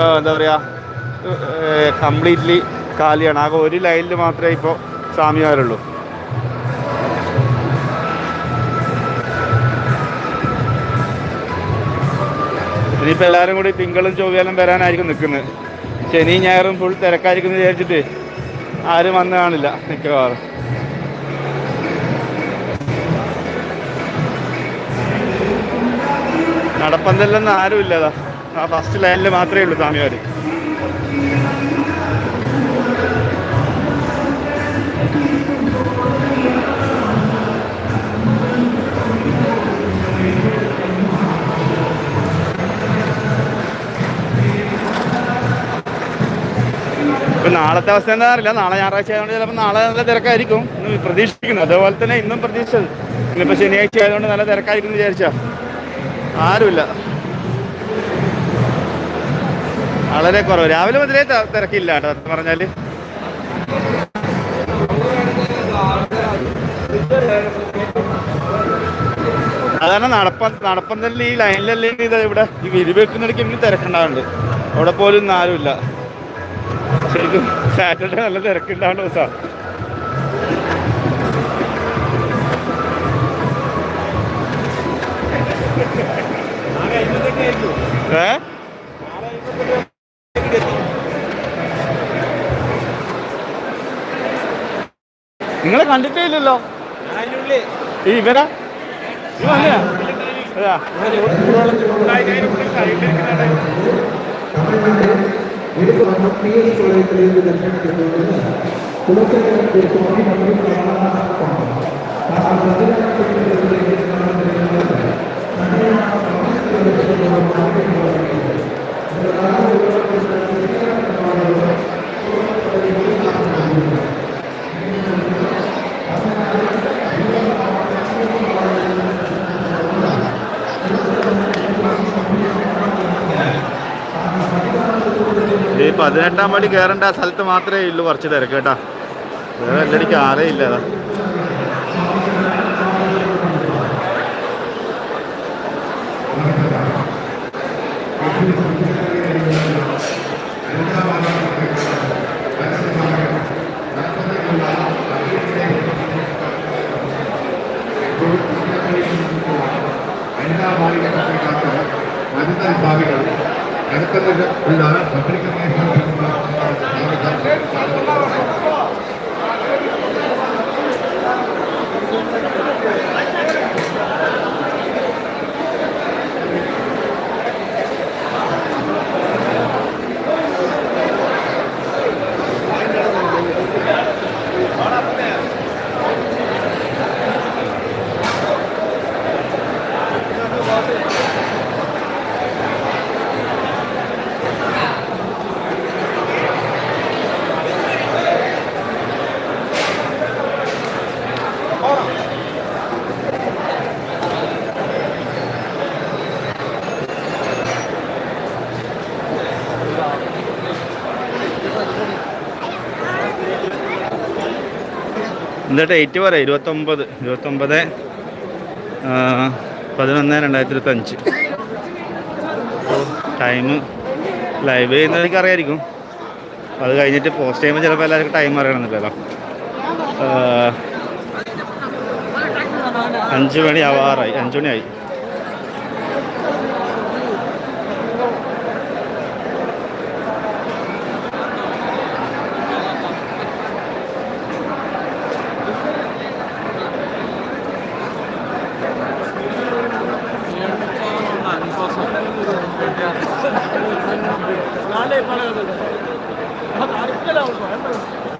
എന്താ പറയുക കംപ്ലീറ്റ്ലി കാലിയാണ്. ആകെ ഒരു ലൈനിൽ മാത്രമേ ഇപ്പോൾ സ്വാമിമാരുള്ളൂ ഇനിയിപ്പോൾ എല്ലാവരും കൂടി തിങ്കളും ചൊവ്വാലും വരാനായിരിക്കും നിൽക്കുന്നത് ശനി ഞായറും ഫുൾ തിരക്കായിരിക്കും എന്ന് വിചാരിച്ചിട്ട് ആരും വന്ന് കാണില്ല മിക്കവാറും. നടപ്പന്തല്ലെന്ന് ആരും ഇല്ലതാ ആ ഫസ്റ്റ് ലൈനിൽ മാത്രമേ ഉള്ളൂ സ്വാമിമാർ ഇപ്പം നാളത്തെ അവസ്ഥ എന്താ അറിയില്ല. നാളെ ഞായറാഴ്ച ആയതുകൊണ്ട് ചിലപ്പോൾ നാളെ നല്ല തിരക്കായിരിക്കും പ്രതീക്ഷിക്കുന്നു. അതേപോലെ തന്നെ ഇന്നും പ്രതീക്ഷിച്ചത്. ഇന്നിപ്പോൾ ശനിയാഴ്ച ആയതുകൊണ്ട് നല്ല തിരക്കായിരിക്കും എന്ന് വിചാരിച്ചാ. ആരുമില്ല. വളരെ കുറവ്. രാവിലെ മുതലേ തിരക്കില്ല കേട്ടോ സത്യം പറഞ്ഞാൽ. അതാണ് നടപ്പ നടപ്പന്തല്ല ഈ ലൈനിലല്ലേ ഇത് ഇവിടെ ഈ വിരി വെക്കുന്നിടയ്ക്ക് ഇന്നും തിരക്കുണ്ടാവുന്നുണ്ട് അവിടെ പോലും ആരുമില്ല ശരിക്കും സാറ്റർഡേ നല്ല തിരക്കുണ്ടാവുന്ന ദിവസമാണ് നിങ്ങളെ കണ്ടിട്ടേ ഇല്ലല്ലോ ഈ ഇവരാ? ഈ പതിനെട്ടാം പടി കയറേണ്ട സ്ഥലത്ത് മാത്രമേ ഉള്ളൂ കുറച്ച് തിരക്ക് കേട്ടാ. വേറെ എല്ലടിക്ക് ആരേ ഇല്ല അതാ. വനിതാ പത്രികാർക്ക് വനിതാ വിഭാഗങ്ങൾ അടുത്തത് ഉള്ള പത്രിക എന്താ ഡേറ്റ് പറയാം ഇരുപത്തൊമ്പത് ഇരുപത്തൊമ്പത് പതിനൊന്ന് രണ്ടായിരത്തി ഇരുപത്തഞ്ച് ടൈം ലൈവ് ചെയ്യുന്നത് എനിക്ക് അറിയായിരിക്കും അത് കഴിഞ്ഞിട്ട് പോസ്റ്റ് ചെയ്യുമ്പോൾ ചിലപ്പോൾ എല്ലാവർക്കും ടൈം അറിയണമെന്നില്ലല്ലോ. അഞ്ച് മണി ആവാറായി അഞ്ച് മണിയായി. பழகுது அது அடுக்கல அவங்க